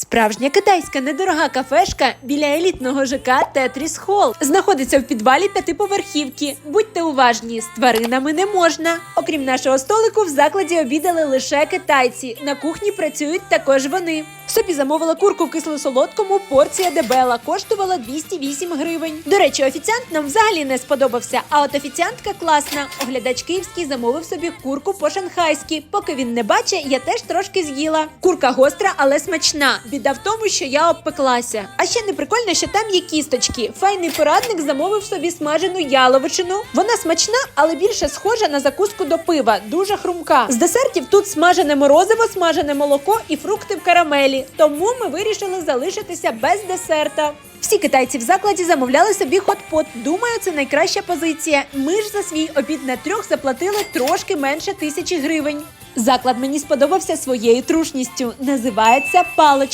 Справжня китайська недорога кафешка біля елітного ЖК Тетріс Холл знаходиться в підвалі п'ятиповерхівки. Будьте уважні, з тваринами не можна. Окрім нашого столику, в закладі обідали лише китайці. На кухні працюють також вони. Собі замовила курку в кисло-солодкому, порція дебела коштувала 208 гривень. До речі, офіціант нам взагалі не сподобався. А от офіціантка класна. Оглядач київський замовив собі курку по-шанхайськи. Поки він не бачить, я теж трошки з'їла. Курка гостра, але смачна. Біда в тому, що я обпеклася. А ще не прикольно, що там є кісточки. Файний порадник замовив собі смажену яловичину. Вона смачна, але більше схожа на закуску до пива. Дуже хрумка. З десертів тут смажене морозиво, смажене молоко і фрукти в карамелі. Тому ми вирішили залишитися без десерта. Всі китайці в закладі замовляли собі хот-пот. Думаю, це найкраща позиція. Ми ж за свій обід на трьох заплатили трошки менше тисячі гривень. Заклад мені сподобався своєю трушністю. Називається паличка.